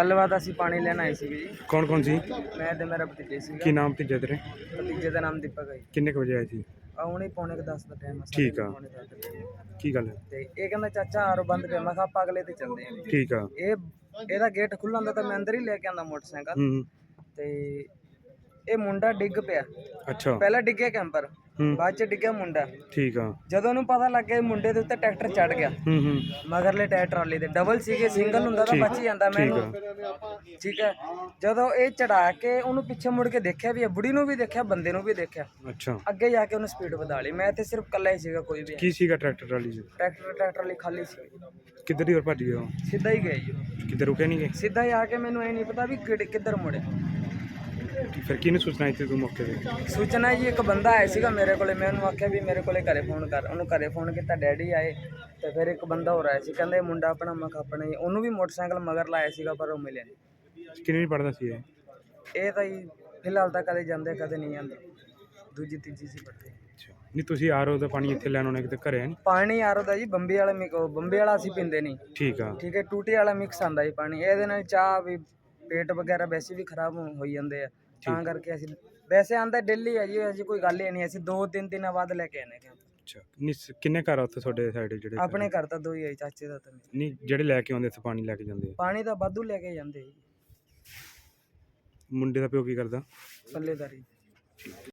ਗੱਲਬਾਤ ਅਸੀਂ ਪਾਣੀ ਲੈਣ ਆਏ ਸੀਗੇ ਜੀ। ਕੌਣ ਕੌਣ ਸੀ? ਮੈਂ ਤੇ ਮੇਰਾ ਭਤੀਜੇ ਸੀਗਾ। ਕੀ ਨਾਮ ਤੇ ਤੇਰੇ? ਭਤੀਜੇ ਦਾ ਨਾਮ ਦੀਪਕ ਹੈ ਜੀ। ਕਿੰਨੇ ਕੁ ਵਜੇ ਆਏ ਸੀ? ਆ ਹੁਣੇ ਪੌਣੇ ਕੁ 10 ਦਾ ਟਾਈਮ ਠੀਕ ਆ। ਕੀ ਗੱਲ ਹੈ? ਤੇ ਇਹ ਕਹਿੰਦਾ ਚਾਚਾ ਆਰੋ ਬੰਦ ਪਿਆ। ਮੈਂ ਕਿਹਾ ਆਪਾਂ ਅਗਲੇ ਤੇ ਚੱਲਦੇ ਆਂ ਠੀਕ ਆ। ਇਹ ਇਹਦਾ ਗੇਟ ਖੁੱਲਾ ਹੁੰਦਾ ਤਾਂ ਮੈਂ ਅੰਦਰ ਹੀ ਲੈ ਕੇ ਆਂਦਾ ਮੋਟਰਸਾਈਕਲ। ਹੂੰ। ਤੇ ਇਹ ਮੁੰਡਾ ਡਿੱਗ ਪਿਆ। ਅੱਛਾ। ਪਹਿਲਾਂ ਡਿੱਗਿਆ ਕੈਂਪਰ ਹੂੰ। ਬਾਅਦ ਚ ਡਿੱਗਿਆ ਮੁੰਡਾ। ਠੀਕ ਆ। ਜਦੋਂ ਉਹਨੂੰ ਪਤਾ ਲੱਗਿਆ ਇਹ ਮੁੰਡੇ ਦੇ ਉੱਤੇ ਟਰੈਕਟਰ ਚੜ ਗਿਆ। ਹੂੰ ਹੂੰ। ਮਗਰਲੇ ਟਾਇਰ ਟਰਾਲੀ ਦੇ। ਡਬਲ ਸੀਗੇ ਸਿੰਗਲ ਹੁੰਦਾ ਤਾਂ ਠੀਕ- ਬਚ ਹੀ ਜਾਂਦਾ ਠੀਕ ਮੈਨੂੰ। ਠੀਕ ਹੈ ਜਦੋਂ ਇਹ ਚੜਾ ਕੇ ਉਹਨੂੰ ਪਿੱਛੇ ਮੁੜ ਕੇ ਦੇਖਿਆ ਵੀ ਇਹ ਬੁੜੀ ਨੂੰ ਵੀ ਦੇਖਿਆ ਬੰਦੇ ਨੂੰ ਵੀ ਦੇਖਿਆ। ਅੱਛਾ। ਅੱਗੇ ਜਾ ਕੇ ਉਹਨੇ ਸਪੀਡ ਵਧਾ ਲਈ। ਮੈਂ ਇੱਥੇ ਸਿਰਫ ਇਕੱਲਾ ਹੀ ਸੀਗਾ ਕੋਈ ਵੀ ਕੀ ਸੀਗਾ ਟਰੈਕਟਰ ਟਰਾਲੀ 'ਚ? ਟਰੈਕਟਰ ਟਰੈਕਟਰ ਲਈ ਖਾਲੀ ਸੀ। ਕਿੱਧਰ ਦੀ ਹੋਰ ਭੱਜ ਗਿਆ ਉਹ? ਸਿੱਧਾ ਹੀ ਗਿਆ ਜੀ ਉਹ। ਕਿਤੇ ਰੁਕੇ ਨਹੀਂ ਗਏ ਸਿੱਧਾ ਹੀ ਆ ਕੇ ਮੈਨੂੰ ਇਹ ਨਹੀਂ ਪਤਾ ਵੀ ਕਿਹੜੇ- ਕਿੱਧਰ ਮੁੜੇ। ਫਿਰ ਕਿਹਨੂੰ ਸੂਚਨਾ ਦਿੱਤੀ ਤੂੰ ਮੌਕੇ ਤੇ? ਸੂਚਨਾ ਜੀ ਇੱਕ ਬੰਦਾ ਆਇਆ ਸੀਗਾ ਮੇਰੇ ਕੋਲੇ ਮੈਂ ਉਹਨੂੰ ਆਖਿਆ ਵੀ ਮੇਰੇ ਕੋਲੇ ਘਰੇ ਫੋਨ ਕਰ ਉਹਨੂੰ ਘਰੇ ਫੋਨ ਕੀਤਾ ਡੈਡੀ ਆਏ ਤੇ ਫਿਰ ਇੱਕ ਬੰਦਾ ਹੋਰ ਆਇਆ ਸੀ ਕਹਿੰਦੇ ਇਹ ਮੁੰਡਾ ਆਪਣਾ ਮੈਂ ਕਿਹਾ ਆਪਣਾ ਹੀ ਉਹਨੂੰ ਵੀ ਮੋਟਰਸਾਈਕਲ ਮਗਰ ਲਾਇਆ ਸੀਗਾ ਪਰ ਉਹ ਮਿਲਿਆ ਨਹੀਂ। ਕਿੰਨੇ ਵੀ ਪੜਦਾ ਸੀ ਇਹ? ਇਹ ਤਾਂ ਜੀ ਫਿਲਹਾਲ ਤਾਂ ਕਦੇ ਜਾਂਦੇ ਕਦੇ ਨਹੀਂ ਜਾਂਦੇ ਦੂਜੀ ਤੀਜੀ ਸੀ ਪੱਤੇ ਅੱਛਾ। ਨਹੀਂ ਤੁਸੀਂ ਆਰਓ ਦਾ ਪਾਣੀ ਇੱਥੇ ਲੈਣ ਆਉਣਾ ਕਿਤੇ ਘਰੇ ਨਹੀਂ? ਪਾਣੀ ਆਰੋ ਦਾ ਜੀ ਬੰਬੇ ਵਾਲਾ ਮਿਕ ਉਹ ਬੰਬੇ ਵਾਲਾ ਅਸੀਂ ਪੀਂਦੇ ਨਹੀਂ। ਠੀਕ ਆ। ਠੀਕ ਹੈ ਟੂਟੀ ਵਾਲਾ ਮਿਕਸ ਆਂਦਾ ਜੀ ਪਾਣੀ ਇਹਦੇ ਨਾਲ ਚਾਹ ਵੀ ਪੇਟ ਵਗੈਰਾ ਵੈਸੇ ਵੀ ਖਰਾਬ ਹੋ ਹੋਈ ਜਾਂਦੇ ਆ। ਤਾਂ ਕਰਕੇ ਅਸੀਂ ਵੈਸੇ ਆਂਦਾ ਦਿੱਲੀ ਆ ਜੀ ਅਸੀਂ ਕੋਈ ਗੱਲ ਹੀ ਨਹੀਂ ਅਸੀਂ ਦੋ ਤਿੰਨ ਦਿਨਾਂ ਬਾਅਦ ਲੈ ਕੇ ਆਨੇ ਕਿ ਅੱਛਾ ਨਹੀਂ ਸ- ਕਿੰਨੇ ਘਰ ਆ ਉੱਥੇ ਤੁਹਾਡੇ ਸਾਈਡ ਜਿਹੜੇ ਆਪਣੇ ਘਰ ਤਾਂ ਦੋ ਹੀ ਆਈ ਚਾਚੇ ਦਾ ਤਾਂ ਨਹੀਂ। ਨਹੀਂ ਜਿਹੜੇ ਲੈ ਕੇ ਆਉਂਦੇ ਇੱਥੇ ਪਾਣੀ ਲੈ ਕੇ ਜਾਂਦੇ ਆ। ਪਾਣੀ ਤਾਂ ਵਾਧੂ ਲੈ ਕੇ ਜਾਂਦੇ ਜੀ। ਮੁੰਡੇ ਦਾ ਪਿਓ ਕੀ ਕਰਦਾ? ਪੱਲੇਦਾਰੀ।